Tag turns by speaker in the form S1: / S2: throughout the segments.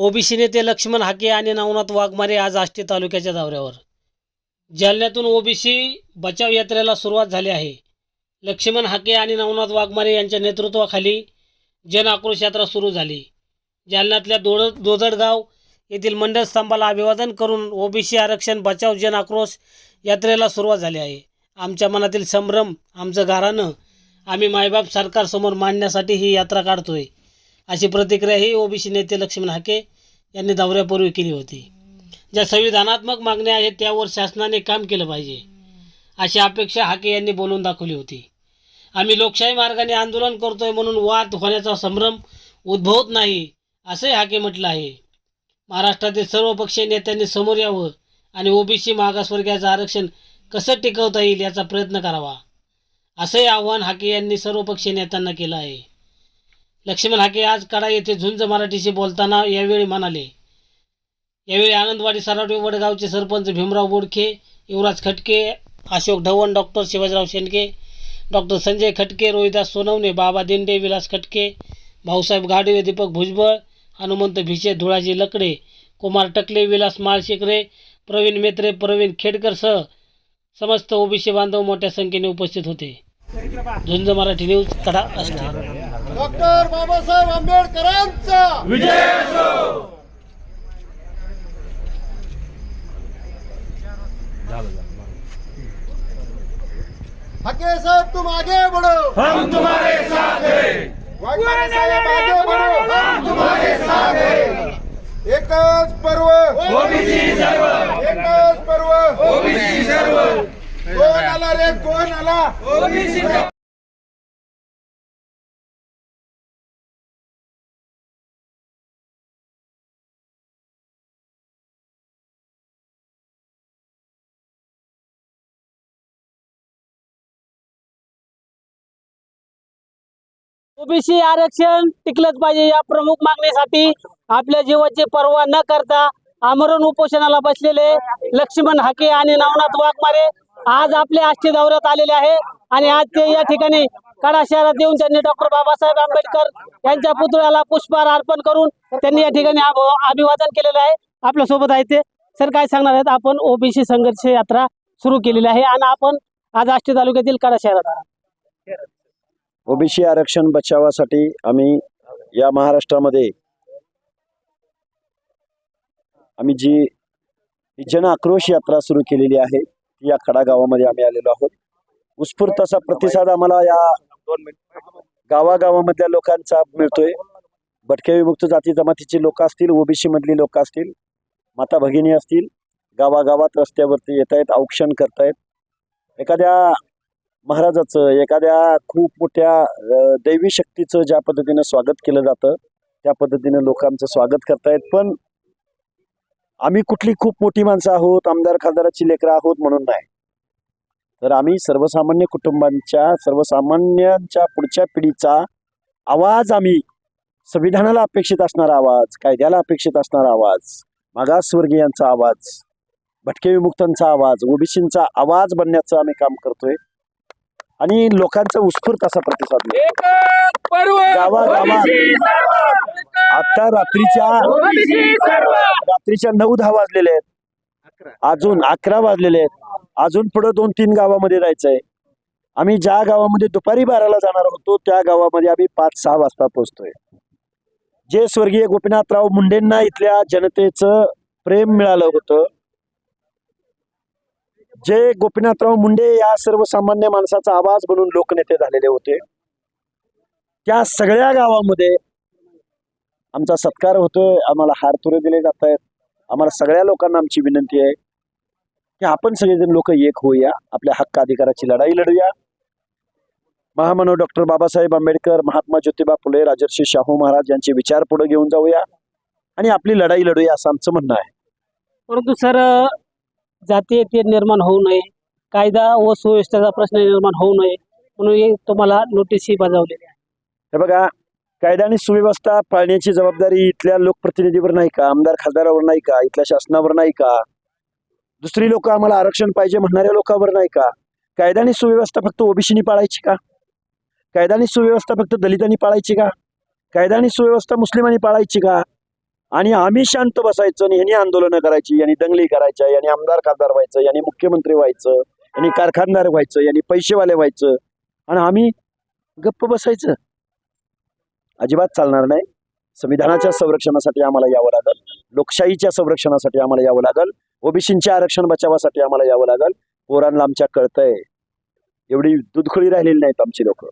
S1: OBC नेते लक्ष्मण हाके आणि नवनाथ वाघमारे आज आष्टी तालुक्याच्या दौऱ्यावर. जालन्यातून ओबीसी बचाव यात्रेला सुरुवात झाली आहे. लक्ष्मण हाके आणि नवनाथ वाघमारे यांच्या नेतृत्वाखाली जन आक्रोश यात्रा सुरू झाली. जालन्यातल्या दोड दोदडगाव येथील मंडळ स्तंभाला अभिवादन करून ओबीसी आरक्षण बचाव जन आक्रोश यात्रेला सुरुवात झाली आहे. आमच्या मनातील संभ्रम आमचं गारानं आम्ही मायबाप सरकारसमोर मांडण्यासाठी ही यात्रा काढतोय. अशी प्रतिक्रिया ही ओबीसी नेते लक्ष्मण हाके यांनी दौऱ्यापूर्वी केली होती. ज्या संविधानात्मक मागण्या आहेत त्यावर शासनाने काम केलं पाहिजे अशी अपेक्षा हाके यांनी बोलून दाखवली होती. आम्ही लोकशाही मार्गाने आंदोलन करतोय म्हणून वाद होण्याचा संभ्रम उद्भवत नाही असंही हाके म्हटलं आहे. महाराष्ट्रातील सर्व पक्षीय नेत्यांनी समोर यावं आणि ओबीसी मागासवर्गीयाचं आरक्षण कसं टिकवता येईल याचा प्रयत्न करावा असंही आव्हान हाके यांनी सर्व पक्षीय नेत्यांना केलं आहे. लक्ष्मण हाके आज कडा येथे झुंज मराठीशी बोलताना यावेळी म्हणाले यावेळी आनंदवाडी सरावडे वडगावचे सरपंच भीमराव बोडखे युवराज खटके अशोक ढवण डॉक्टर शिवाजीराव शेंडके डॉक्टर संजय खटके रोहिदास सोनवणे बाबा दिंडे विलास खटके भाऊसाहेब गाडवे दीपक भुजबळ हनुमंत भिशे धुळाजी लकडे कुमार टकले विलास माळशेकरे प्रवीण मेत्रे प्रवीण खेडकरसह समस्त ओबीसी बांधव मोठ्या संख्येने उपस्थित होते. झुंज मराठी न्यूज कडा असणार.
S2: डॉक्टर बाबासाहेब आंबेडकरांचा. हके साहब तुम आगे बढ़ो हम तुम्हारे साथ हैं. साहेब आगे बढ़ो हम तुम्हारे साथ हैं. एकच पर्व. ओबीसी सर्व. एकच पर्व. ओबीसी सर्व. कोण आला रे? कोण आला?
S1: ओबीसी ओबीसी आरक्षण टिकलंच पाहिजे या प्रमुख मागणीसाठी. आपल्या जीवाची पर्वा न करता आमरण उपोषणाला बसलेले लक्ष्मण हाके आणि नवनाथ वाघमारे आज आपल्या आष्टी दौऱ्यात आलेले आहे. आणि आज ते या ठिकाणी कडा शहरात येऊन त्यांनी डॉक्टर बाबासाहेब आंबेडकर यांच्या पुतळ्याला पुष्पहार अर्पण करून त्यांनी या ठिकाणी अभिवादन केलेलं आहे. आपल्यासोबत आहे ते. सर काय सांगणार आहेत? आपण ओबीसी संघर्ष यात्रा सुरू केलेली आहे आणि आपण आज आष्टी तालुक्यातील कडा शहरात आहात.
S3: ओबीसी आरक्षण बचावासाठी आम्ही या महाराष्ट्रामध्ये आम्ही जी जन आक्रोश यात्रा सुरू केलेली आहे ती या खडा गावामध्ये आम्ही आलेलो आहोत. उत्स्फूर्त असा प्रतिसाद आम्हाला या गावागावामधल्या लोकांचा मिळतोय. भटक्या विमुक्त जाती जमातीची लोक असतील ओबीसी मधली लोक असतील माता भगिनी असतील गावागावात रस्त्यावरती येत आहेत औक्षण करतायत. एखाद्या महाराजाचं एखाद्या खूप मोठ्या दैवी शक्तीचं ज्या पद्धतीनं स्वागत केलं जातं त्या पद्धतीनं लोक आमचं स्वागत करतायत. पण आम्ही कुठली खूप मोठी माणसं आहोत आमदार खासदाराची लेकरं आहोत म्हणून नाही. तर आम्ही सर्वसामान्य कुटुंबांच्या सर्वसामान्यांच्या पुढच्या पिढीचा आवाज आम्ही संविधानाला अपेक्षित असणारा आवाज कायद्याला अपेक्षित असणारा आवाज मागासवर्गीयांचा आवाज भटके विमुक्तांचा आवाज ओबीसींचा आवाज बनण्याचं आम्ही काम करतोय. आणि लोकांचा उत्स्फूर्त असा प्रतिसाद. गावागावात आता रात्रीच्या रात्रीच्या नऊ दहा वाजलेले आहेत. अजून अकरा वाजलेले आहेत. अजून पुढे दोन तीन गावामध्ये जायचंय. आम्ही ज्या गावामध्ये दुपारी बाराला जाणार होतो त्या गावामध्ये आम्ही पाच सहा वाजता पोहोचतोय. जे स्वर्गीय गोपीनाथराव मुंडेंना इथल्या जनतेचं प्रेम मिळालं होतं. जे गोपीनाथराव मुंडे या सर्वसामान्य माणसाचा आवाज बनून लोकनेते झालेले होते. त्या सगळ्या गावामध्ये आमचा सत्कार होतोय. आम्हाला हार तुरे दिले जात आहेत आम्हाला सगळ्या लोकांना आमची विनंती आहे की आपण सगळेजण लोक एक होऊया. आपल्या हक्क अधिकाराची लढाई लढूया. महामानव डॉक्टर बाबासाहेब आंबेडकर महात्मा ज्योतिबा फुले राजर्षी शाहू महाराज यांचे विचार पुढे घेऊन जाऊया आणि आपली लढाई लढूया असं आमचं म्हणणं आहे.
S1: परंतु सर जातीय ते निर्माण होऊ नये. कायदा व सुव्यवस्थेचा प्रश्न निर्माण होऊ नये म्हणून हे तुम्हाला नोटीसही बजावलेली आहे.
S3: हे बघा कायदा आणि सुव्यवस्था पाळण्याची जबाबदारी इथल्या लोकप्रतिनिधीवर नाही का आमदार खासदारावर नाही का इथल्या शासनावर नाही का? दुसरी लोक आम्हाला आरक्षण पाहिजे म्हणणाऱ्या लोकांवर नाही का? कायदा आणि सुव्यवस्था फक्त ओबीसीनी पाळायची का? कायदा आणि सुव्यवस्था फक्त दलितांनी पाळायची का? कायदा आणि सुव्यवस्था मुस्लिमांनी पाळायची का? आणि आम्ही शांत बसायचं आणि यांनी आंदोलनं करायची यांनी दंगली करायच्या यांनी आमदार खासदार व्हायचं यांनी मुख्यमंत्री व्हायचं यांनी कारखानदार व्हायचं यांनी पैसेवाले व्हायचं. आणि आम्ही गप्प बसायचं. अजिबात चालणार नाही. संविधानाच्या संरक्षणासाठी आम्हाला यावं लागल. लोकशाहीच्या संरक्षणासाठी आम्हाला यावं लागल. ओबीसींच्या आरक्षण बचावासाठी आम्हाला यावं लागल. पोरांना आमच्या कळतंय. एवढी दुधखळी राहिलेली नाहीत आमची लोक.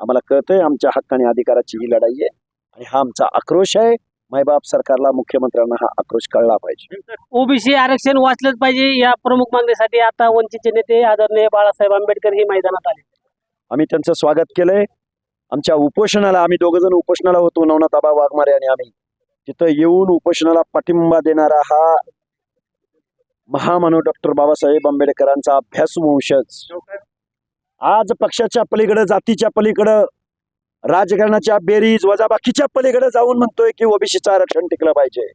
S3: आम्हाला कळतंय आमच्या हक्क आणि अधिकाराची ही लढाई आहे. आणि हा आमचा आक्रोश आहे. मायबाप सरकारला मुख्यमंत्र्यांना हा आक्रोश कळला पाहिजे.
S1: ओबीसी आरक्षण वाचलंच पाहिजे या प्रमुख मागणीसाठी आता वंचितचे नेते आदरणीय बाळासाहेब आंबेडकर हे मैदानात आले.
S3: आम्ही त्यांचं स्वागत केलंय. आमच्या उपोषणाला आम्ही दोघ जण उपोषणाला होतो नवनाथ आबा वाघमारे आणि आम्ही. तिथं येऊन उपोषणाला पाठिंबा देणारा हा महामानव डॉक्टर बाबासाहेब आंबेडकरांचा अभ्यास वंशज आज पक्षाच्या पलीकडे जातीच्या पलीकडं राजकारणाच्या बेरीज वजाबाकीच्या पलीकडे जाऊन म्हणतोय की ओबीसीचं आरक्षण टिकलं पाहिजे.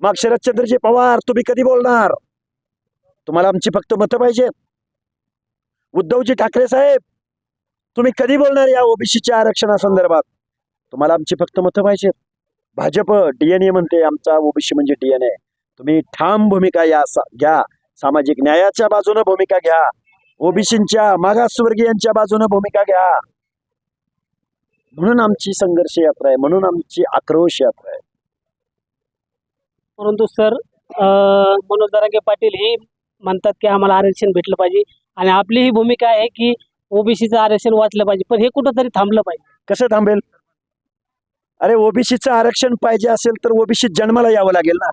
S3: मग शरदचंद्रजी पवार तुम्ही कधी बोलणार? तुम्हाला आमची फक्त मतं पाहिजे उद्धवजी ठाकरे साहेब तुम्ही कधी बोलणार या ओबीसीच्या आरक्षणासंदर्भात? तुम्हाला आमची फक्त मतं पाहिजे भाजप डीएनए म्हणते आमचा ओबीसी म्हणजे डीएनए. तुम्ही ठाम भूमिका या सा- घ्या. सामाजिक न्यायाच्या बाजूने भूमिका घ्या. ओबीसींच्या मागासवर्गीयांच्या बाजूने भूमिका घ्या. म्हणून आमची संघर्ष यात्रा आहे म्हणून आमची आक्रोश यात्रा आहे.
S1: परंतु सर मनोज दरांगे पाटील हे म्हणतात की आम्हाला आरक्षण भेटलं पाहिजे आणि आपली ही भूमिका आहे की ओबीसीचं आरक्षण वाचलं पाहिजे पण हे कुठंतरी थांबलं पाहिजे.
S3: कसं थांबेल? अरे ओबीसीचं आरक्षण पाहिजे असेल तर ओबीसी जन्माला यावं लागेल ना?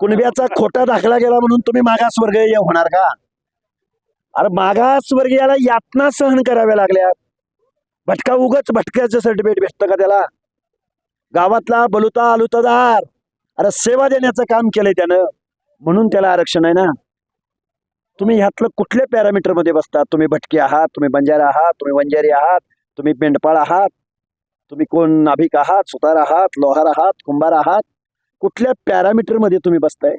S3: कुणब्याचा खोटा दाखला गेला म्हणून तुम्ही मागासवर्गीय होणार का? अरे मागासवर्गीयाला यातना सहन कराव्या लागल्या. भटका उगच भटक्याचं सर्टिफिकेट भेटतं का त्याला? गावातला बलुता अलुतदार अरे सेवा देण्याचं काम केलंय त्यानं. म्हणून त्याला आरक्षण आहे ना. तुम्ही ह्यातलं कुठल्या पॅरामीटरमध्ये बसता? तुम्ही भटके आहात तुम्ही बंजारा आहात तुम्ही वंजारी आहात तुम्ही पेंडपाळ आहात तुम्ही कोण नाभिक आहात सुतार आहात लोहार आहात कुंभार आहात? कुठल्या पॅरामीटरमध्ये तुम्ही बसताय?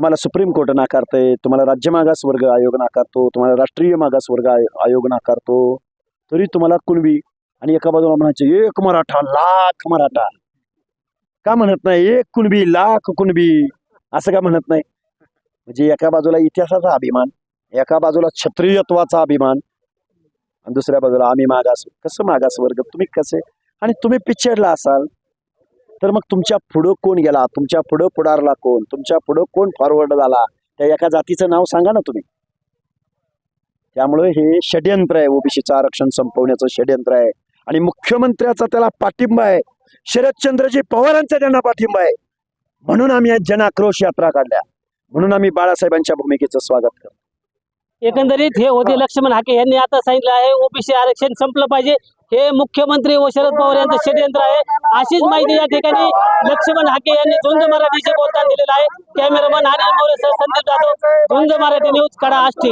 S3: तुम्हाला सुप्रीम कोर्ट नाकारतंय तुम्हाला राज्य मागास वर्ग आयोग नाकारतो तुम्हाला राष्ट्रीय मागास वर्ग आयोग नाकारतो तरी तुम्हाला कुणबी आणि एका बाजूला म्हणायचे एक मराठा लाख मराठा. का म्हणत नाही एक कुणबी लाख कुणबी? असं का म्हणत नाही? म्हणजे एका बाजूला इतिहासाचा अभिमान एका बाजूला क्षत्रियत्वाचा अभिमान आणि दुसऱ्या बाजूला आम्ही मागास कसं मागास वर्ग? तुम्ही कसे? आणि तुम्ही पिछेडला असाल तर मग तुमच्या पुढं कोण गेला? तुमच्या पुढं पुढारला कोण? तुमच्या पुढं कोण फॉरवर्ड झाला? त्या एका जातीचं नाव सांगा ना तुम्ही. त्यामुळे हे षड्यंत्र आहे. ओबीसीचं आरक्षण संपवण्याचं षड्यंत्र आहे. आणि मुख्यमंत्र्याचा त्याला पाठिंबा आहे. शरदचंद्रजी पवारांचा त्यांना पाठिंबा आहे. म्हणून आम्ही आज जनाक्रोश यात्रा काढल्या. म्हणून आम्ही बाळासाहेबांच्या भूमिकेचं स्वागत करतो.
S1: एकंदरीत हे होते लक्ष्मण हाके यांनी आता सांगितलं आहे ओबीसी आरक्षण संपलं पाहिजे. हे मुख्यमंत्री व शरद पवार यांचं षडयंत्र आहे. अशीच माहिती या ठिकाणी लक्ष्मण हाके यांनी झुंज मराठीशी बोलताना दिलेला आहे. Cameraman Anil More sir Sandeep Jadhav Zunj Marathi news कडा आष्टी